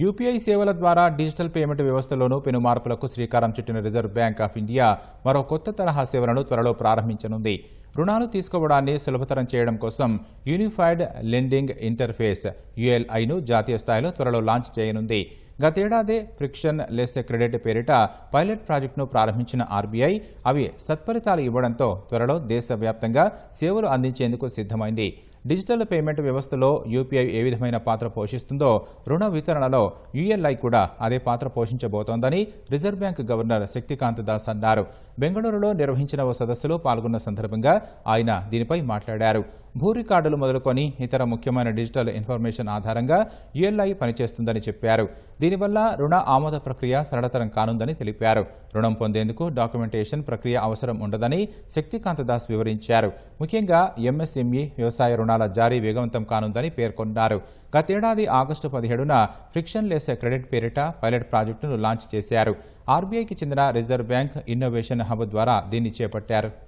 UPI సేవల ద్వారా digital payment వ్యవస్థలోనూ పెను మార్పులకు శ్రీకారం చుట్టిన రిజర్వ్ బ్యాంక్ ఆఫ్ ఇండియా మరో కొత్త తరహా సేవలను త్వరలో ప్రారంభించనుంది. రుణాలు తీసుకోవడాన్ని సులభతరం చేయడం కోసం యూనిఫైడ్ లెండింగ్ ఇంటర్ఫేస్ యుఎల్ఐను జాతీయ స్థాయిలో త్వరలో లాంచ్ చేయనుంది. గతేడాదే ఫ్రిక్షన్ లెస్ క్రెడిట్ పేరిట పైలట్ ప్రాజెక్టును ప్రారంభించిన ఆర్బీఐ అవి సత్ఫలితాలు ఇవ్వడంతో త్వరలో దేశవ్యాప్తంగా సేవలు అందించేందుకు సిద్ధమైంది. డిజిటల్ పేమెంట్ వ్యవస్థలో యూపీఐ ఏ విధమైన పాత్ర పోషిస్తుందో రుణ వితరణలో యుఎల్ఐ కూడా అదే పాత్ర పోషించబోతోందని reserve bank governor Shaktikanta Das అన్నారు. బెంగళూరులో నిర్వహించిన ఓ సదస్సులో పాల్గొన్న సందర్భంగా ఆయన దీనిపై మాట్లాడారు. భూ రికార్డులు మొదలుకొని ఇతర ముఖ్యమైన డిజిటల్ ఇన్ఫర్మేషన్ ఆధారంగా యుఎల్ఐ పనిచేస్తుందని చెప్పారు. దీనివల్ల రుణ ఆమోద ప్రక్రియ సరళతరం కానుందని తెలిపారు. రుణం పొందేందుకు డాక్యుమెంటేషన్ ప్రక్రియ అవసరం ఉండదని శక్తికాంత దాస్ వివరించారు. ముఖ్యంగా ఎంఎస్ఎంఈ వ్యవసాయ రుణాల జారీ వేగవంతం కానుందని పేర్కొన్నారు. గతేడాది ఆగస్టు పదిహేడున ఫ్రిక్షన్ లెస్ క్రెడిట్ పేరిట పైలట్ ప్రాజెక్టును లాంచ్ చేశారు. ఆర్బీఐకి చెందిన రిజర్వ్ బ్యాంక్ ఇన్నోవేషన్ హబ్ ద్వారా దీన్ని చేపట్టారు.